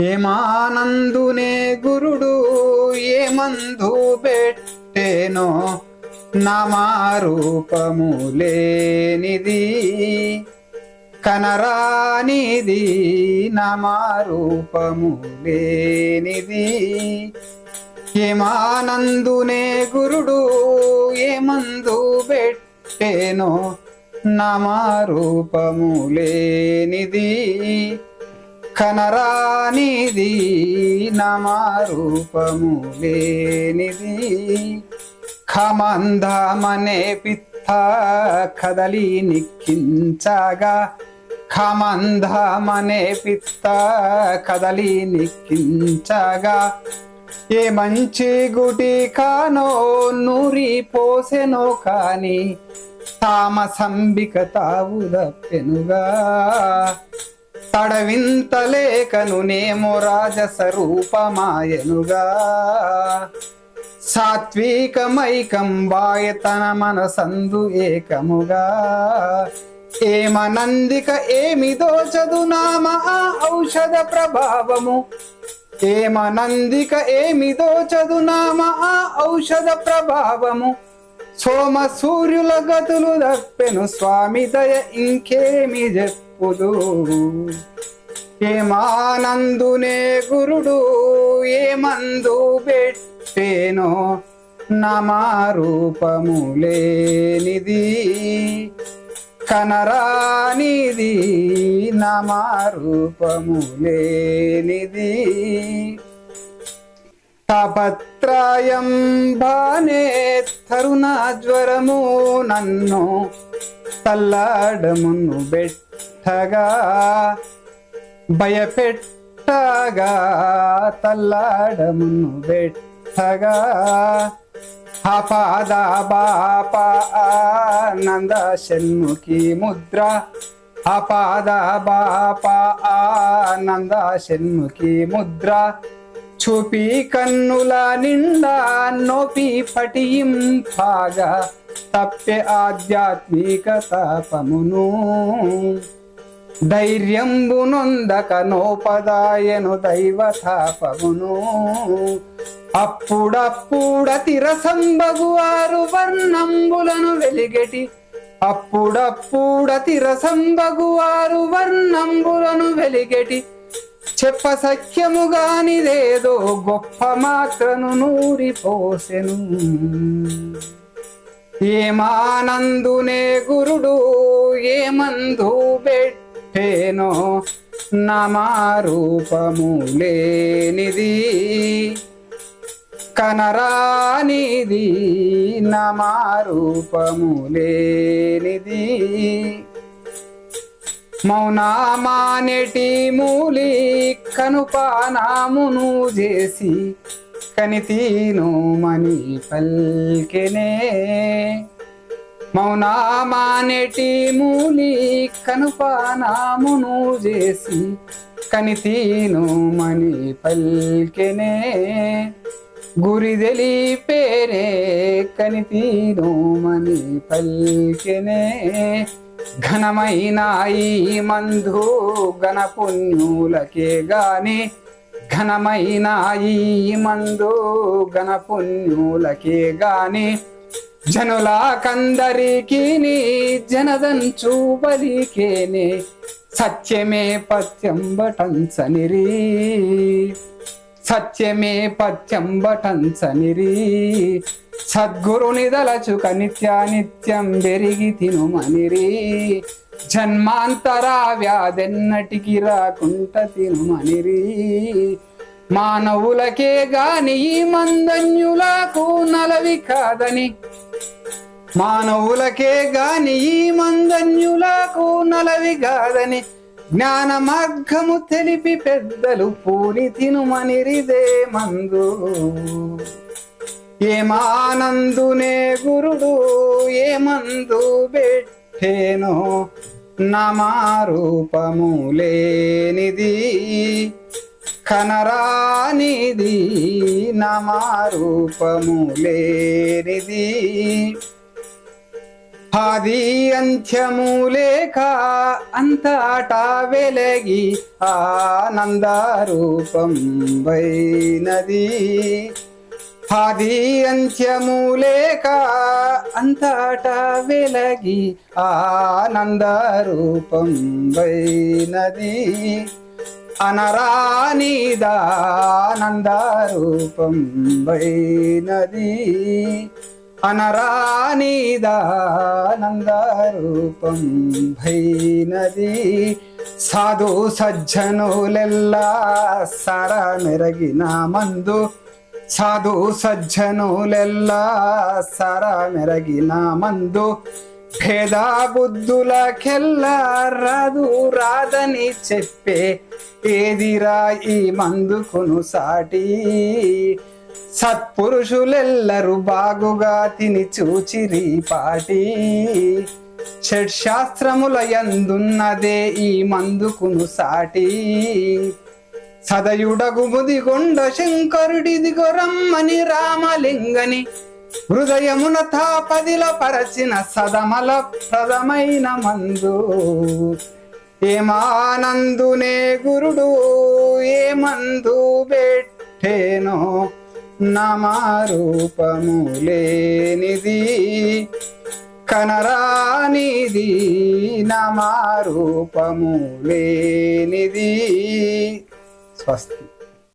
ఏమానందునే గురుడు ఏమందు పెట్టేనో నామారూపము లేనిది. కనరానిది నామారూపము లేనిది. ఏమానందునే గురుడు ఏమందు పెట్టేనో నామారూపము లేనిది. కనరానిది నమారూపము లేనిది. ఖమందమనే పిత్త కదలి నిక్కించగా ఖమందమనే పిత్త కదలి నిక్కించగా ఏ మంచి గుటి కానో నూరి పోసెనో కాని తామసంబిక తావుదప్పెనుగా తడవింతలేకను నేమో రాజస రూపమాయనుగా సాత్వికమైకం వాయతన మనసందు ఏకముగా. ఏమనందిక ఏమిదో నామ ఆ ఔషధ ప్రభావము. ఏమనందిక ఏమిదో నామ ఆ ఔషధ ప్రభావము. సోమ సూర్యుల గతులు దప్పెను స్వామి దయ ఇంకేమి చెప్పుదు ఏమానందునే గురుడు ఏమందు పెట్టేనో నమారూపము లేనిది కనరానిది నమారూపము లేనిది తపత్రాయం బానే తరుణ జ్వరము నన్ను తల్లాడమును బెట్ పెట్టగా భయపెట్టగా తల్లాడమును పెట్టగా అపాద బాప ఆనంద షణ్ముఖి ముద్ర అపాద బాప ఆనంద షణ్ముఖి ముద్ర చూపి కన్నుల నిండా నోపి పటింపాగా తప్పే ఆధ్యాత్మిక తపమును. ధైర్యంబునొందక నోపదాయను దైవతాపమును అప్పుడప్పుడ తిరసంబగువారు వర్ణంబులను వెలిగెటి. అప్పుడప్పుడ తిరసంబగువారు వర్ణంబులను వెలిగెటి. చెప్ప సఖ్యము గానిదేదో గొప్ప మాత్రను నూరిపోసెను ఏమానందునే గురుడు ఏమందు పెట్టేనో నమారూపము లేనిది కనరానిది నమారూపము లేనిది మౌనామానెటి మూలి కనుపానామును చేసి కనితీను మని పల్కెనే. మౌనామానేటి మూలి కనుపానామును చేసి కనితీను మని పల్కెనే. గురి తెలిపేరే కనితీను మని పల్కెనే. ఘనమైన ఈ మందు గణపుణ్యులకే గాని ఘనమైన ఈ మందు గణపుణ్యులకే గాని జనులాకందరికీ కందరికి జనదంచు బలికేనే సత్యమే పత్యం బటంచనిరి సత్యమే పత్యం బటంచనిరి సద్గురుని దలచుక నిత్యానిత్యం పెరిగి తినుమనిరి. జన్మాంతర వ్యాధెన్నటికి రాకుంట తినుమనిరి. మానవులకే గాని మందన్యులకు నలవి కాదని మానవులకే గాని ఈ మందన్యులకు నలవి గాదని జ్ఞాన మార్గము తెలిపి పెద్దలు పూని తినుమనిరిదే మందు. ఏమానందునే గురుడు ఏమందు పెట్టేనో నమారూపము లేనిది. కనరానిది నమారూపము లేనిది. ఆది అంత్యము లేక అంతటా వెలగి ఆనందరూపం వైనది. ఆది అంత్యము లేక అంతటా వెలగి ఆనందరూపం వైనది. అనరానిదానందరూపం వైనది. అనరానిదానందరూపం భైనది. సాధు సజ్జనులెల్లా సర మెరగిన మందు. సాధు సజ్జనులెల్లా సర మెరగిన మందు. భేద బుద్ధులకెల్లా రాదు రాదని చెప్పే. ఏదిరా ఈ మందుకును సాటి? సత్పురుషులెల్లరు బాగుగా తిని చూచిరి పాటి. షడ్శాస్త్రముల ఎందున్నదే ఈ మందుకును సాటి. సదయుడగు ముదిగొండ శంకరుడిది గొరమ్మని రామలింగని. హృదయమున తాపదిల పరచిన సదమల ప్రదమైన మందు. ఏమానందునే గురుడు ఏ మందు నమారూపము లేనిది కనరానిది నమారూపము లేనిది స్వస్తి.